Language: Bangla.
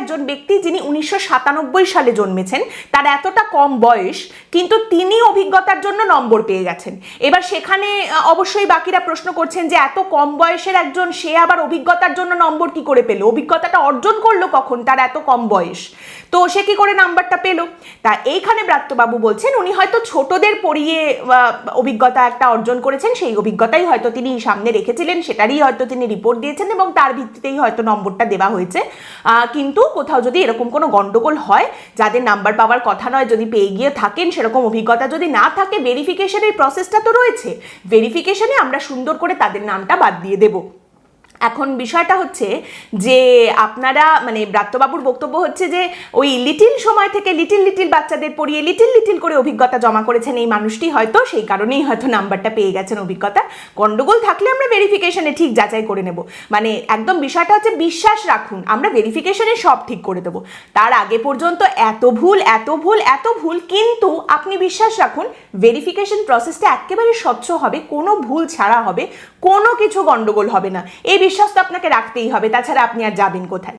একজন ব্যক্তি যিনি উনিশশো সাতানব্বই সালে জন্মেছেন, তার এতটা কম বয়স, কিন্তু তিনি অভিজ্ঞতার জন্য নম্বর পেয়ে গেছেন। এবার সেখানে অবশ্যই বাকিরা প্রশ্ন করছেন যে এত কম বয়সের একজন, সে আবার অভিজ্ঞতার জন্য নম্বর কি করে পেল? অভিজ্ঞতাটা অর্জন করল কখন? তার এত কম বয়স। তো সে কি করে নাম্বারটা পেল? তা এইখানে ব্রাত্যবাবু বলছেন, উনি হয়তো ছোটদের পড়িয়ে অভিজ্ঞতা একটা অর্জন করেছেন, সেই অভিজ্ঞতাই হয়তো তিনি সামনে রেখেছিলেন, সেটারই হয়তো তিনি রিপোর্ট দিয়েছেন এবং তার ভিত্তিতেই হয়তো নম্বরটা দেওয়া হয়েছে। কিন্তু কোথাও যদি এরকম কোনো গন্ডগোল হয়, যাদের নাম্বার পাওয়ার কথা নয়, যদি পেয়ে গিয়ে থাকেন, সেরকম অভিজ্ঞতা যদি না থাকে ভেরিফিকেশনের প্রসেসটা তো রয়েছে। ভেরিফিকেশনে আমরা সুন্দর করে তাদের নামটা বাদ দিয়ে দেবো। এখন বিষয়টা হচ্ছে যে আপনারা মানে ব্রাত্যবাবুর বক্তব্য হচ্ছে যে ওই লিটিল সময় থেকে লিটিল লিটিল বাচ্চাদের পড়িয়ে লিটিল লিটিল করে অভিজ্ঞতা জমা করেছেন এই মানুষটি হয়তো, সেই কারণেই হয়তো নাম্বারটা পেয়ে গেছেন অভিজ্ঞতা। গন্ডগোল থাকলে আমরা ভেরিফিকেশনে ঠিক যাচাই করে নেব। মানে একদম বিষয়টা হচ্ছে বিশ্বাস রাখুন, আমরা ভেরিফিকেশনে সব ঠিক করে দেবো। তার আগে পর্যন্ত এত ভুল এত ভুল এত ভুল, কিন্তু আপনি বিশ্বাস রাখুন ভেরিফিকেশন প্রসেসটা একেবারে স্বচ্ছ হবে, কোনো ভুল ছাড়া হবে, কোনো কিছু গণ্ডগোল হবে না। এই বিশ্বাস তো আপনাকে রাখতেই হবে তাছাড়া আপনি আর যাবেন কোথায়?